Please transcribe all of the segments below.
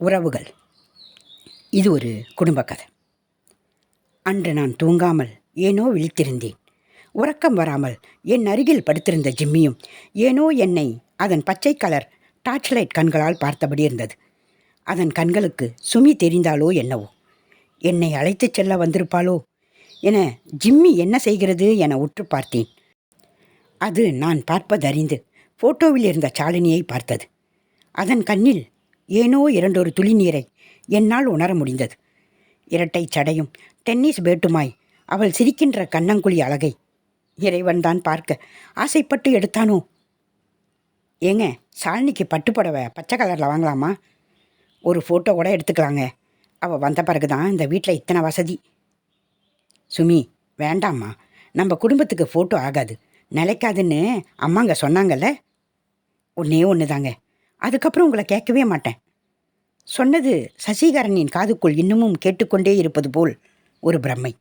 உறவுகள். இது ஒரு குடும்ப கதை. அன்று நான் தூங்காமல் ஏனோ விழித்திருந்தேன். உறக்கம் வராமல் என் அருகில் படுத்திருந்த ஜிம்மியும் ஏனோ என்னை அதன் பச்சை கலர் டார்ச் லைட் கண்களால் பார்த்தபடி இருந்தது. அதன் கண்களுக்கு சுமி தெரிந்தாலோ என்னவோ. என்னை அழைத்துச் செல்ல வந்திருப்பாளோ என ஜிம்மி என்ன செய்கிறது என உற்று பார்த்தேன். அது நான் பார்ப்பதறிந்து போட்டோவில் இருந்த சாலினியை பார்த்தது. அதன் கண்ணில் ஏனோ இரண்டொரு துளி நீரை என்னால் உணர முடிந்தது. இரட்டை சடையும் டென்னிஸ் பேட்டுமாய் அவள் சிரிக்கின்ற கண்ணங்குழி அழகை இறைவன்தான் பார்க்க ஆசைப்பட்டு எடுத்தானோ? ஏங்க சாலினிக்கு பட்டு புடவை பச்சை கலரில் வாங்கலாமா? ஒரு ஃபோட்டோ கூட எடுத்துக்கலாங்க. அவள் வந்த பிறகு தான் இந்த வீட்டில் இத்தனை வசதி. சுமி வேண்டாம்மா. நம்ம குடும்பத்துக்கு ஃபோட்டோ ஆகாது. நிலைக்காதுன்னு அம்மாங்க சொன்னாங்கல்ல? ஒன்றே ஒன்று தாங்க அதுக்கப்புறம் உங்களை கேட்கவே மாட்டேன். சொன்னது சசிகரனின் காதுக்குள் இன்னமும் கேட்டுக்கொண்டே இருப்பது போல் ஒரு பிரமை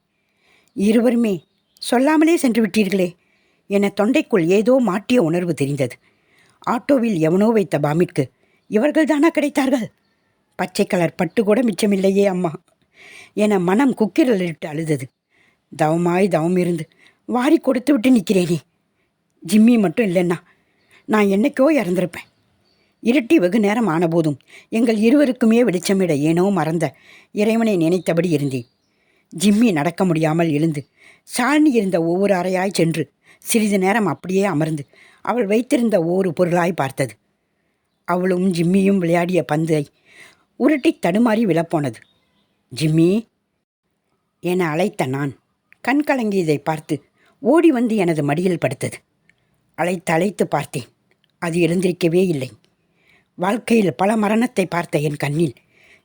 இருவருமே சொல்லாமலே சென்று விட்டீர்களே என தொண்டைக்குள் ஏதோ மாட்டிய உணர்வு தெரிந்தது. ஆட்டோவில் எவனோ வைத்த பாமிற்கு இவர்கள்தானா கிடைத்தார்கள்? பச்சை கலர் பட்டு கூட மிச்சமில்லையே அம்மா என மனம் குக்கிரலிட்டு அழுதது. தவமாய் தவம் இருந்து வாரி கொடுத்து விட்டு நிற்கிறேனே. ஜிம்மி மட்டும் இல்லைன்னா நான் என்னைக்கோ இறந்துருப்பேன். இருட்டி வெகு நேரம் ஆனபோதும் எங்கள் இருவருக்குமே வெளிச்சமிட ஏனோ மறந்த இறைவனை நினைத்தபடி இருந்தேன். ஜிம்மி நடக்க முடியாமல் எழுந்து சாணி இருந்த ஒவ்வொரு அறையாய் சென்று சிறிது நேரம் அப்படியே அமர்ந்து அவள் வைத்திருந்த ஒவ்வொரு பொருளாய் பார்த்தது. அவளும் ஜிம்மியும் விளையாடிய பந்தை உருட்டி தடுமாறி விழப்போனது. ஜிம்மி என அழைத்த நான் கண் கலங்கியதை பார்த்து ஓடி வந்து எனது மடியில் படுத்தது. அழைத்து அழைத்து பார்த்தேன் அது எழுந்திருக்கவே இல்லை. வாழ்க்கையில் பல மரணத்தை பார்த்த என் கண்ணில்.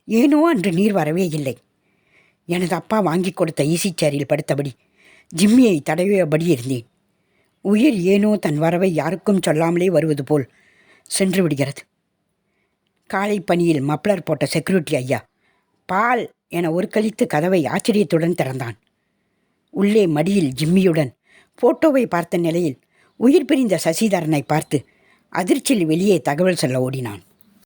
ஏனோ அன்று நீர் வரவே இல்லை. எனது அப்பா வாங்கி கொடுத்த ஈசி சேரில் படுத்தபடி ஜிம்மியை தடவியபடி இருந்தேன். உயிர் ஏனோ தன் வரவை யாருக்கும் சொல்லாமலே வருவது போல் சென்று விடுகிறது. காலை பணியில் மப்ளர் போட்ட செக்யூரிட்டி ஐயா பால் என ஒரு கழித்து கதவை ஆச்சரியத்துடன் திறந்தான். உள்ளே மடியில் ஜிம்மியுடன் போட்டோவை பார்த்த நிலையில் உயிர் பிரிந்த சசிதரனை பார்த்து அதிர்ச்சியில் வெளியே தகவல் சொல்ல ஓடினான்.